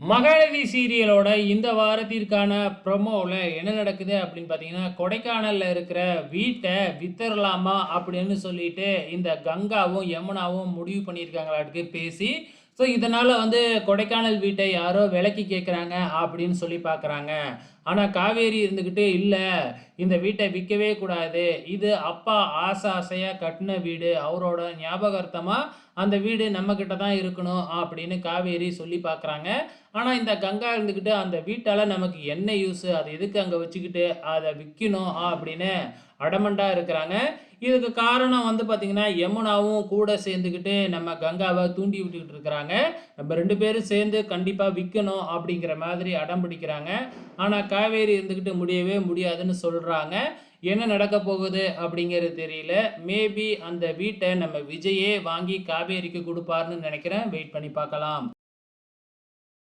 மகாநதி சீரியலோட இந்த வாரத்திற்கான ப்ரொமோவில் என்ன நடக்குது அப்படின்னு பார்த்தீங்கன்னா கொடைக்கானலில் இருக்கிற வீட்டை வித்தரலாமா அப்படின்னு சொல்லிட்டு இந்த கங்காவும் யமுனாவும் முடிவு பண்ணியிருக்காங்களாட்டுக்கு பேசி ஸோ இதனால் வந்து கொடைக்கானல் வீட்டை யாரோ விலைக்கு கேட்குறாங்க அப்படின்னு சொல்லி பார்க்குறாங்க ஆனால் காவேரி இருந்துக்கிட்டு இல்லை. இந்த வீட்டை விற்கவே கூடாது. இது அப்பா ஆசை ஆசையாக கட்டின வீடு. அவரோட ஞாபகார்த்தமாக அந்த வீடு நம்மக்கிட்ட தான் இருக்கணும் அப்படின்னு காவேரி சொல்லி பார்க்குறாங்க ஆனால் இந்த கங்கா இருந்துக்கிட்டு அந்த வீட்டால் நமக்கு என்ன யூஸு அதை எதுக்கு அங்கே வச்சுக்கிட்டு அதை விற்கணும் அப்படின்னு அடமண்டாக இருக்கிறாங்க. இதுக்கு காரணம் வந்து பார்த்திங்கன்னா யமுனாவும் கூட சேர்ந்துக்கிட்டு நம்ம கங்காவை தூண்டி விட்டுக்கிட்டு இருக்கிறாங்க. நம்ம ரெண்டு பேரும் சேர்ந்து கண்டிப்பாக விற்கணும் அப்படிங்கிற மாதிரி அடம் பிடிக்கிறாங்க. ஆனால் காவேரி இருந்துக்கிட்டு முடியவே முடியாதுன்னு சொல்கிறாங்க என்ன நடக்க போகுது அப்படிங்கிறது தெரியல. மேபி அந்த வீட்டை நம்ம விஜயே வாங்கி காவேரிக்கு கொடுப்பாருன்னு நினைக்கிறேன். வெயிட் பண்ணி பார்க்கலாம்.